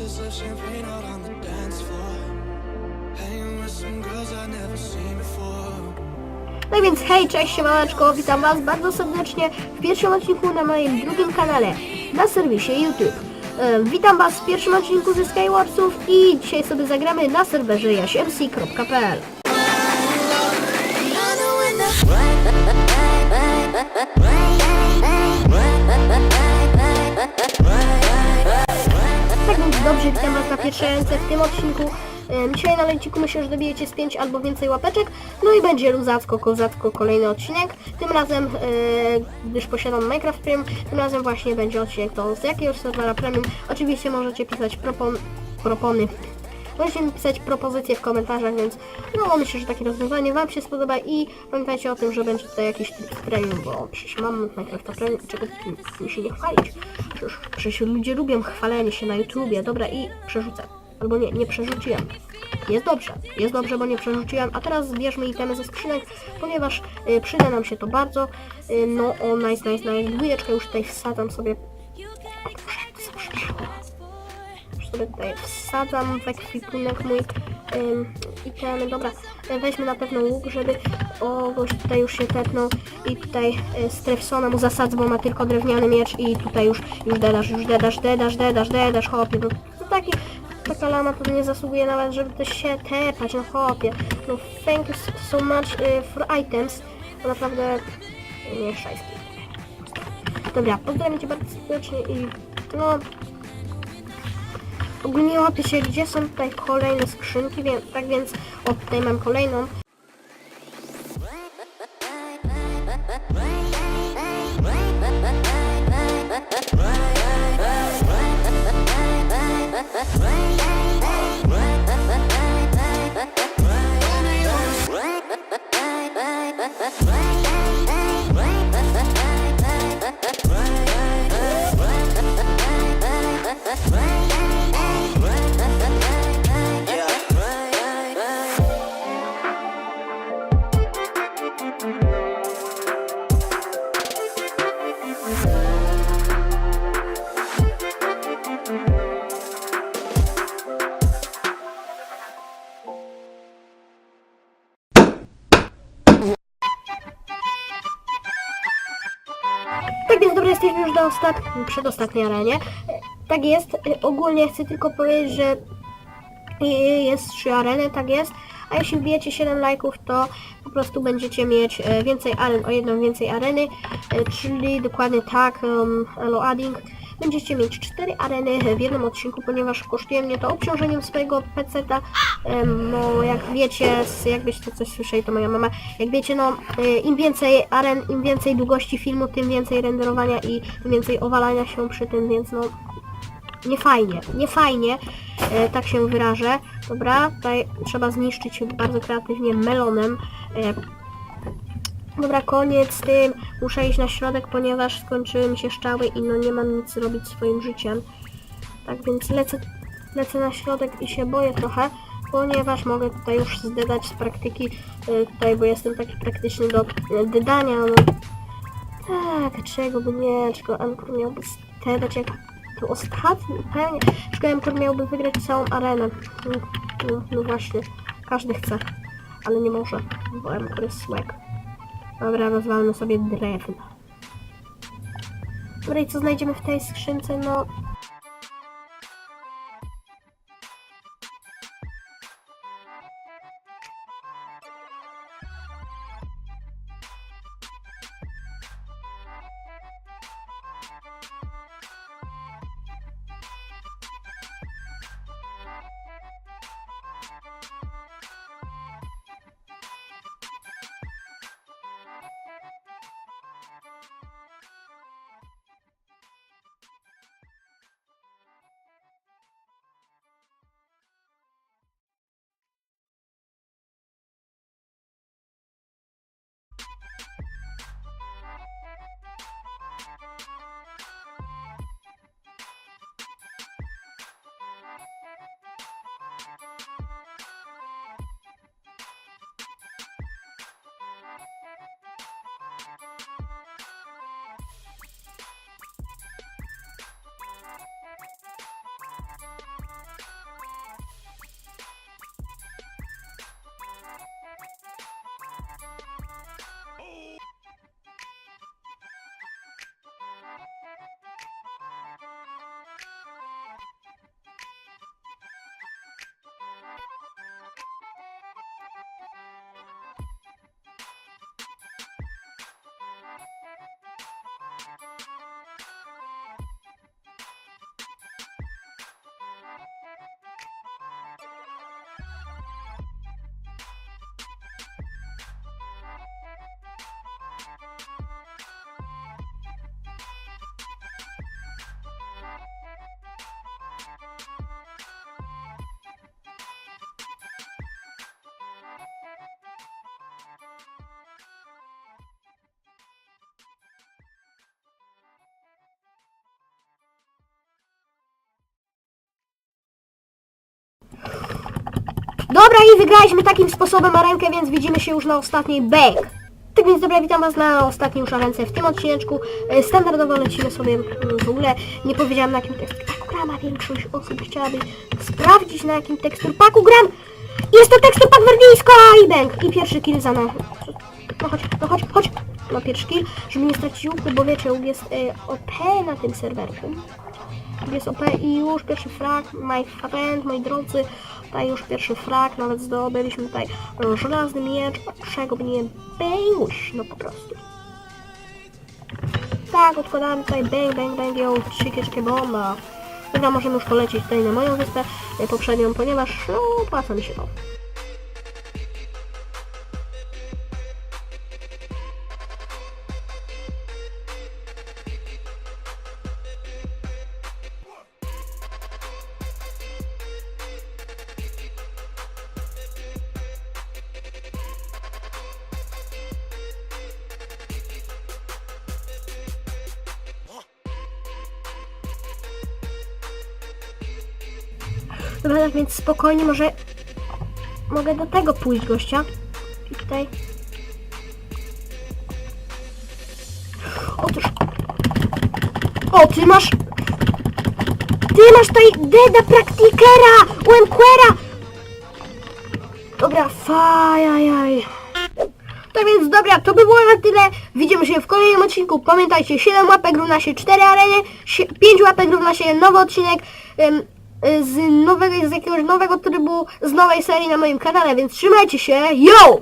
Glasses of champagne out on the dance floor. Hanging with some girls I've never seen before. No więc hej, cześć, siemaneczko, witam was bardzo serdecznie w pierwszym odcinku na moim drugim kanale na serwisie YouTube. E, Witam was w pierwszym odcinku ze Skywarsów i dzisiaj sobie zagramy na serwerze jasimc.pl witam was na pierwsze ręce w tym odcinku. Dzisiaj na leciku myślę, że dobijecie z 5 albo więcej łapeczek. No i będzie luzacko, kozacko kolejny odcinek. Tym razem, e, gdyż posiadam Minecraft Premium, tym razem właśnie będzie odcinek to z jakiegoś serwera Premium. Oczywiście możecie pisać propon, propony. Możecie mi pisać propozycje w komentarzach, więc no myślę, że takie rozwiązanie Wam się spodoba i pamiętajcie o tym, że będzie tutaj jakiś tryb premium, bo przecież mam Minecraft Premium, czego mi się nie chwalić. Przecież, ludzie lubią chwalenie się na YouTubie, dobra i przerzucę. Albo nie, nie przerzuciłem. Jest dobrze, jest dobrze, bo nie przerzuciłem, a teraz zbierzmy itemy ze skrzynek, ponieważ y, przyda nam się to bardzo. Y, no o, nice, nice, nice. Dwójeczkę już tutaj wsadzam sobie. Już sobie tutaj wsadzam w ekwipunek mój ym, itemy. Dobra, weźmy na pewno łuk, żeby o gość tutaj już się tepnął i tutaj y, Strefsona mu zasadzę, bo ma tylko drewniany miecz i tutaj już już dedasz, już dedasz, dedasz, dedasz, dedasz, hopie. No, to taki, taka lama to nie zasługuje nawet, żeby też się tepać, no hopie. No thank you so much y, for items. To naprawdę nie szajski. Dobra, pozdrawiam Cię bardzo serdecznie i no Ogólnie łapie się, gdzie są tutaj kolejne skrzynki, więc, tak więc o tutaj mam kolejną. Tak więc dobra, jesteśmy już do ostatniej, przedostatniej arenie. Tak jest, ogólnie chcę tylko powiedzieć, że jest trzy areny, tak jest. A jeśli wbijecie 7 lajków, to po prostu będziecie mieć e, więcej aren, o jedną więcej areny, e, czyli dokładnie tak, um, adding. Będziecie mieć 4 areny w jednym odcinku, ponieważ kosztuje mnie to obciążeniem swojego peceta. No jak wiecie, jakbyście coś słyszeli, to moja mama. Jak wiecie, no e, im więcej aren, im więcej długości filmu, tym więcej renderowania i tym więcej owalania się przy tym, więc no nie fajnie, nie fajnie, e, tak się wyrażę. Dobra, tutaj trzeba zniszczyć bardzo kreatywnie melonem. E, dobra, koniec z tym. Muszę iść na środek, ponieważ skończyły mi się szczały i no nie mam nic robić swoim życiem. Tak więc lecę, lecę na środek i się boję trochę, ponieważ mogę tutaj już zdedać z praktyki, e, tutaj, bo jestem taki praktyczny do e, dydania. No. Tak, czego by nie, czego Ankur miałby zdedać jak tu ostatni, pewnie. Szkołem miałby wygrać całą arenę. No, no, no właśnie, każdy chce, ale nie może, bo Emkur jest swag. Dobra, rozwalmy sobie drewno. Dobra, i co znajdziemy w tej skrzynce? No, Dobra i wygraliśmy takim sposobem arenkę, więc widzimy się już na ostatniej bang. Tak więc dobra, witam was na ostatniej już arence w tym odcineczku. E, Standardowo lecimy sobie mm, w ogóle, nie powiedziałam na jakim teksturpaku gram, a większość osób chciałaby sprawdzić na jakim teksturpaku gram. Jest to teksturpak werdyjska i bang. I pierwszy kill za nami. No chodź, no chodź, chodź. No pierwszy kill, żeby nie stracić łuku, bo wiecie, łuk jest e, OP na tym serwerku. Jest OP i już pierwszy frag, my friend, moi drodzy, tutaj już pierwszy frag, nawet zdobyliśmy tutaj żelazny miecz, czego by nie no po prostu. Tak, odkładamy tutaj bang, bang, bang, yo, trzykieczkę bomba. Dobra, możemy już polecieć tutaj na moją wyspę poprzednią, ponieważ no, opłaca mi się to. Dobra, tak więc spokojnie, może mogę do tego pójść, gościa. I tutaj. Otóż. O, ty masz. Ty masz tutaj Deda Praktikera! Wenquera! Dobra, fajajaj. Tak więc dobra, to by było na tyle. Widzimy się w kolejnym odcinku. Pamiętajcie, 7 łapek równa się 4 arenie, 5 łapek równa się nowy odcinek em, y, z nowego, z jakiegoś nowego trybu, z nowej serii na moim kanale, więc trzymajcie się. Yo!